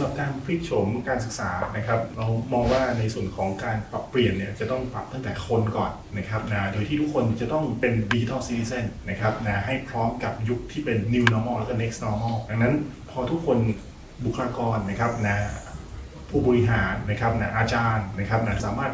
ำหรับการพลิกโฉมการศึกษานะครับเรามองว่าในส่วนของการปรับเปลี่ยนเนี่ยจะต้องปรับตั้งแต่คนก่อนนะครับนะโดยที่ทุกคนจะต้องเป็นดิจิทัลซิติเซนนะครับนะให้พร้อมกับยุคที่เป็น new normal แล้วก็ next normal ดังนั้นพอทุกคนบุคลากรนะครับนะผู้บริหารนะครับนะอาจารย์นะครับนะสามารถ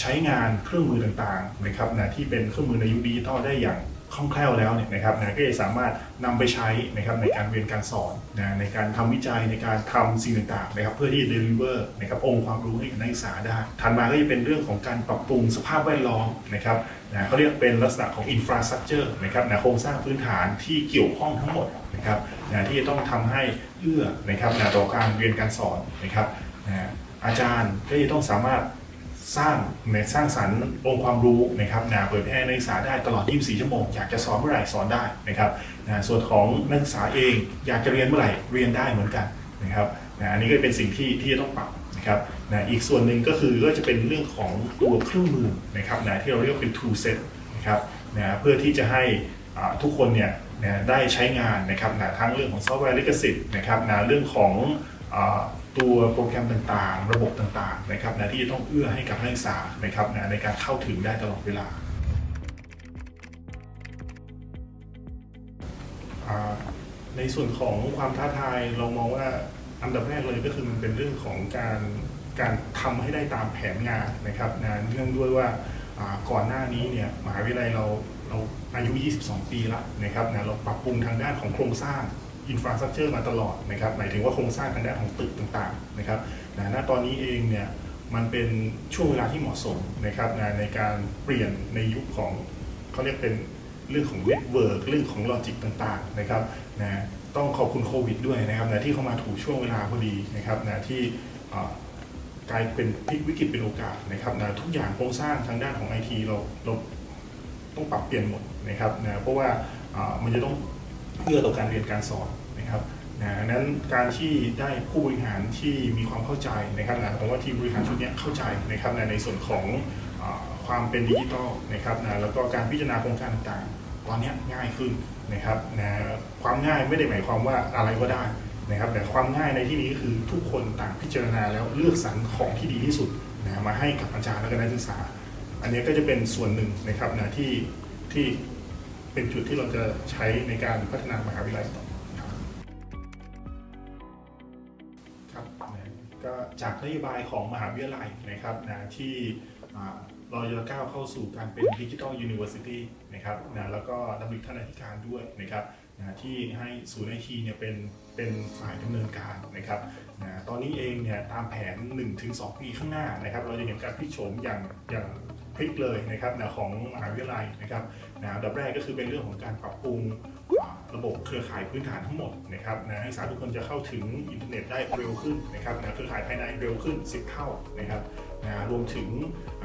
ใช้งานเครื่องมือต่างๆนะครับนะที่เป็นเครื่องมือในยุคดิจิทัลได้อย่าง คล่องแคล่วแล้วเนี่ยนะครับนะก็จะสามารถนำไปใช้นะครับในการเรียนการสอนนะในการทำวิจัยในการทำสิ่งต่างๆนะครับเพื่อที่จะ deliver นะครับองค์ความรู้ให้กับนักศึกษาได้ถัดมาก็จะเป็นเรื่องของการปรับปรุงสภาพแวดล้อมนะครับนะเขาเรียกเป็นลักษณะของ infrastructure นะครับนะโครงสร้างพื้นฐานที่เกี่ยวข้องทั้งหมดนะครับนะที่จะต้องทำให้เอื้อนะครับนะต่อการเรียนการสอนนะครับนะอาจารย์ก็จะต้องสามารถ สร้างในสร้างสรรค์องค์ความรู้นะครับนะเปิดแพร่นักศึกษาได้ตลอด 24 ชั่วโมง อยากจะสอนเมื่อไหร่สอนได้นะครับนะส่วนของนักศึกษาเองอยากจะเรียนเมื่อไหร่เรียนได้เหมือนกันนะครับนะอันนี้ก็เป็นสิ่งที่ที่จะต้องปรับนะครับนะอีกส่วนหนึ่งก็คือก็จะเป็นเรื่องของตัวเครื่องมือนะครับนะที่เราเรียกว่าเป็น tool set นะครับนะเพื่อที่จะให้อ่าทุกคนเนี่ยนะได้ใช้งานนะครับนะทั้งเรื่องของซอฟต์แวร์ลิขสิทธิ์นะครับนะเรื่องของอ่า ตัวโปรแกรมต่างๆ ระบบต่างๆนะครับนะที่จะต้องเอื้อให้กับนักศึกษานะครับนะในการเข้าถึงได้ตลอดเวลาในส่วนของความท้าทายเรามองว่าอันดับแรกเลยก็คือมันเป็นเรื่องของการการทำให้ได้ตามแผนงานนะครับนะเนื่องด้วยว่าอ่าก่อนหน้านี้เนี่ยมหาวิทยาลัยเราเราอายุ 22 ปีละนะครับนะเราปรับปรุงทางด้านของโครงสร้าง อินฟราสตรักเจอร์มาตลอดนะครับหมายถึงว่าโครงสร้างทางด้านของตึกต่างๆนะครับนะณตอนนี้เองเนี่ยมันเป็นช่วงเวลาที่เหมาะสมนะครับนะในการเปลี่ยนในยุคของเขาเรียกเป็นเรื่องของเน็ตเวิร์กเรื่องของลอจิกต่างๆนะครับนะต้องขอบคุณโควิดด้วยนะครับนะที่เข้ามาถูกช่วงเวลาพอดีนะครับนะที่กลายเป็นพลิกวิกฤตเป็นโอกาสนะครับนะทุกอย่างโครงสร้างทางด้านของไอทีเราเราต้องปรับเปลี่ยนหมดนะครับนะเพราะว่ามันจะต้อง เพื่อต่อการเรียนการสอนนะครับนะนั้นการที่ได้ผู้บริหารที่มีความเข้าใจนะครับนะผมว่าทีมบริหารชุดนี้เข้าใจนะครับนะในส่วนของอความเป็นดิจิทัลนะครับนะแล้วก็การพิจารณาโครงการต่างๆ ตอนนี้ง่ายขึ้นนะครับนะความง่ายไม่ได้หมายความว่าอะไรก็ได้นะครับ แต่ความง่ายในที่นี้ก็คือทุกคนต่างพิจารณาแล้วเลือกสรรของที่ดีที่สุดนะมาให้กับอาจารย์และก็นักศึกษา อันนี้ก็จะเป็นส่วนหนึ่งนะครับนะที่ที่ เป็นจุดที่เราจะใช้ในการพัฒนามหาวิทยาลัยต่อครับครับนะก็จากนโยบายของมหาวิทยาลัยนะครับนะที่เราจะก้าวเข้าสู่การเป็นดิจิทัลยูนิเวอร์ซิตี้นะครับนะแล้วก็ดำริท่านอธิการด้วยนะครับนะที่ให้ศูนย์ไอทีเนี่ยเป็นเป็นฝ่ายดำเนินการนะครับนะตอนนี้เองเนี่ยตามแผน 1-2 ปีข้างหน้านะครับ เราจะเห็นการพลิกโฉมอย่างอย่าง พลิกเลยนะครับนะของมหาวิทยาลัยนะครับนะอันดับแรกก็คือเป็นเรื่องของการปรับปรุงระบบเครือข่ายพื้นฐานทั้งหมดนะครับนะให้สาธุชนจะเข้าถึงอินเทอร์เน็ตได้เร็วขึ้นนะครับนะเครือข่ายภายในเร็วขึ้น 10 เท่านะครับนะรวมถึง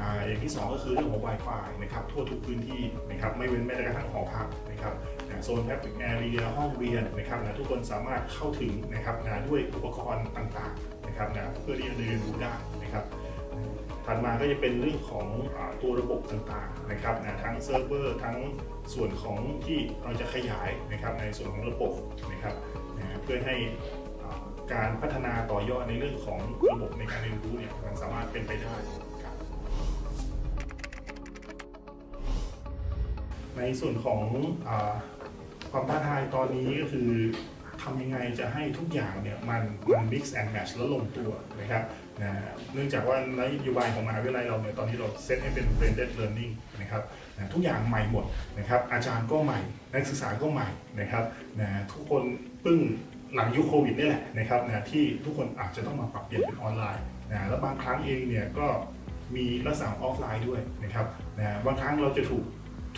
ออย่างที่ 2 ก็คือเรื่องของ Wi-Fi นะครับทั่วทุกพื้นที่นะครับไม่เว้นแม้แต่กระทั่งหอพักนะครับโซนแอปแอเรียห้องเรียนนะครับนะทุกคนสามารถเข้าถึงนะครับนะด้วยอุปกรณ์ต่างๆนะครับนะเพื่อที่จะเรียนรู้ได้นะครับ ถัดมาก็จะเป็นเรื่องของอตัวระบบต่างๆนะครับนะทั้งเซิร์ฟเวอร์ทั้งส่วนของที่เราจะขยายนะครับในส่วนของระบบนะครับนะเพื่อให้การพัฒนาต่อยอดในเรื่องของระบบในการเรียนรู้เนี่ยมันสามารถเป็นไปได้ครับในส่วนของอความท้าทายตอนนี้ก็คือ ทำยังไงจะให้ทุกอย่างเนี่ยมันมัน mix and match แล้วลงตัวนะครับนะเนื่องจากว่านโยบายของมหาวิทยาลัยเราเนี่ยตอนนี้เราเซตให้เป็น blended learning นะครับนะทุกอย่างใหม่หมดนะครับอาจารย์ก็ใหม่ นักศึกษาก็ใหม่นะครับนะทุกคนเพิ่งหลังยุคโควิดนี่แหละนะครับนะที่ทุกคนอาจจะต้องมาปรับเปลี่ยนเป็นออนไลน์นะแล้วบางครั้งเองเนี่ยก็มีลักษณะออฟไลน์ด้วยนะครับนะบางครั้งเราจะถูก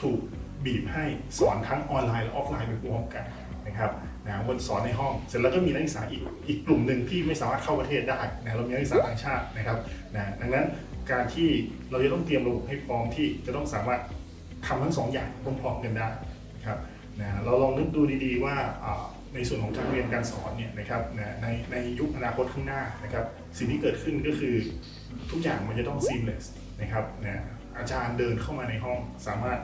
ถูกบีบให้สอนทั้งออนไลน์และออฟไลน์ไปพร้อมกันนะครับ นะวันสอนในห้อง เสร็จแล้วก็มีนักศึกษาอีกอีกกลุ่มหนึ่งที่ไม่สามารถเข้าประเทศได้นะเรามีนักศึกษาต่างชาตินะครับนะดังนั้นการที่เราจะต้องเตรียมระบบให้พร้อมที่จะต้องสามารถทำทั้งสองอย่างพร้อมๆกันได้นะครับนะเราลองนึกดูดีๆว่าอ่าในส่วนของการเรียนการสอนเนี่ยนะครับนะในในยุคอนาคตข้างหน้านะครับสิ่งที่เกิดขึ้นก็คือทุกอย่างมันจะต้อง seamless นะครับนะอาจารย์เดินเข้ามาในห้องสามารถ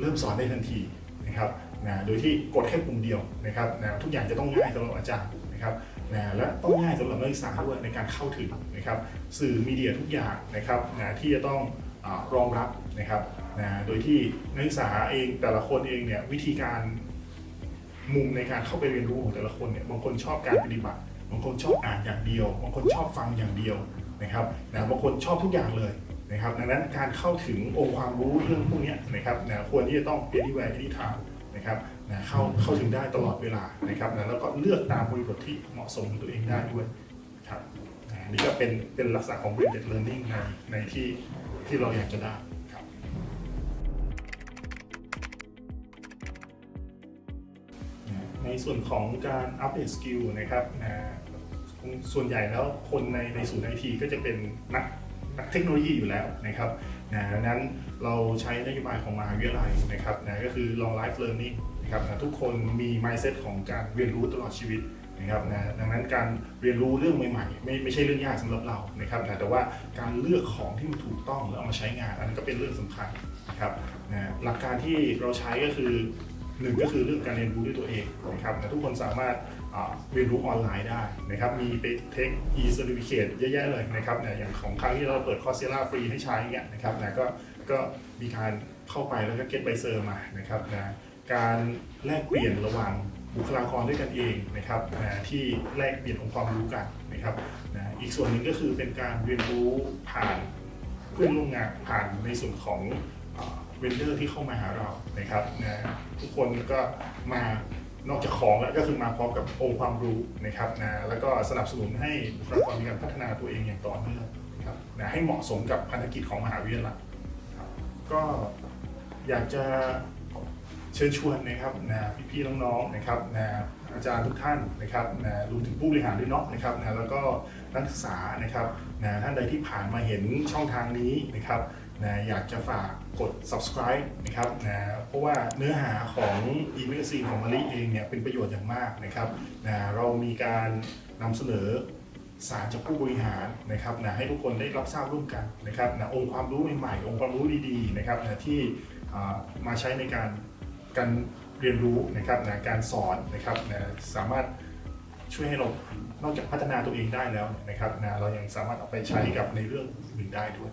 เริ่มสอนได้ทันทีนะครับ นะโดยที่กดแค่ปุ่มเดียวนะครับนะทุกอย่างจะต้องง่ายสำหรับอาจารย์นะครับนะและต้องง่ายสำหรับนักศึกษาด้วยในการเข้าถึงนะครับสื่อมีเดียทุกอย่างนะครับนะที่จะต้องอรองรับนะครับนะโดยที่นักศึกษาเองแต่ละคนเองเนี่ยวิธีการมุมในการเข้าไปเรียนรู้ของแต่ละคนเนี่ยบางคนชอบการปฏิบัติบางคนชอบอ่านอย่างเดียวบางคนชอบฟังอย่างเดียวนะครับนะบางคนชอบทุกอย่างเลยนะครับ ดังนั้นการเข้าถึงองค์ความรู้เรื่องพวกนี้นะครับนะควรที่จะต้อง anywhere anytime นะครับนะเข้าเข้าถึงได้ตลอดเวลานะครับนะแล้วก็เลือกตามบริบทที่เหมาะสมกับตัวเองได้ด้วยครับนะนี่ก็เป็นเป็นลักษณะของ blended learning ในในที่ที่เราอยากจะได้ครับในส่วนของการอัปเดตสกิลนะครับนะส่วนใหญ่แล้วคนในในศูนย์ไอทีก็จะเป็นนัก เทคโนโลยีอยู่แล้วนะครับนะดังนั้นเราใช้นโยบายของมหาวิทยาลัยนะครับนะก็คือ long life learning นะครับนะทุกคนมี mindset ของการเรียนรู้ตลอดชีวิตนะครับนะดังนั้นการเรียนรู้เรื่องใหม่ๆ ไม่ไม่ใช่เรื่องยากสำหรับเรานะครับนะแต่ว่าการเลือกของที่มันถูกต้องแล้วเอามาใช้งานอันนั้นก็เป็นเรื่องสำคัญนะครับนะหลักการที่เราใช้ก็คือ หนึ่งก็คือเรื่องการเรียนรู้ด้วยตัวเองนะครับทุกคนสามารถเรียนรู้ออนไลน์ได้นะครับมีไปเทค e certificate เยอะแยะเลยนะครับเนี่ยอย่างของครั้งที่เราเปิดคอร์สเซล่าฟรีให้ใช้เนี่ยนะครับนะก็ก็มีการเข้าไปแล้วก็เก็ตใบเซอร์มานะครับนะการแลกเปลี่ยนระหว่างบุคลากรด้วยกันเองนะครับนะที่แลกเปลี่ยนองค์ความรู้กันนะครับนะอีกส่วนหนึ่งก็คือเป็นการเรียนรู้ผ่านเพื่อนร่วมงานผ่านในส่วนของ เวนเดอร์ที่เข้ามาหาเรานะครับนะทุกคนก็มานอกจากของแล้วก็คือมาพร้อมกับองค์ความรู้นะครับนะแล้วก็สนับสนุนให้บุคลากรมีการพัฒนาตัวเองอย่างต่อเนื่องนะครับนะให้เหมาะสมกับพันธกิจของมหาวิทยาลัยก็อยากจะเชิญชวนนะครับนะพี่ๆน้องๆนะครับนะอาจารย์ทุกท่านนะครับนะรวมถึงผู้บริหารด้วยเนาะนะครับนะแล้วก็นักศึกษานะครับนะท่านใดที่ผ่านมาเห็นช่องทางนี้นะครับ นะอยากจะฝากกด subscribe นะครับนะเพราะว่าเนื้อหาของ e m a g a z i n e ของมาริเองเนี่ยเป็นประโยชน์อย่างมากนะครับนะเรามีการนำเสนอสารจากผู้บริหารนะครับนะให้ทุกคนได้รับทราบร่วมกันนะครับนะองค์ความรู้ใหม่ๆองค์ความรู้ดีๆนะครับนะที่มาใช้ในการการเรียนรู้นะครับนะการสอนนะครับนะสามารถช่วยให้เรานอกจากพัฒนาตัวเองได้แล้วนะครับนะเรายังสามารถเอาไปใช้กับในเรื่องอื่นได้ด้วย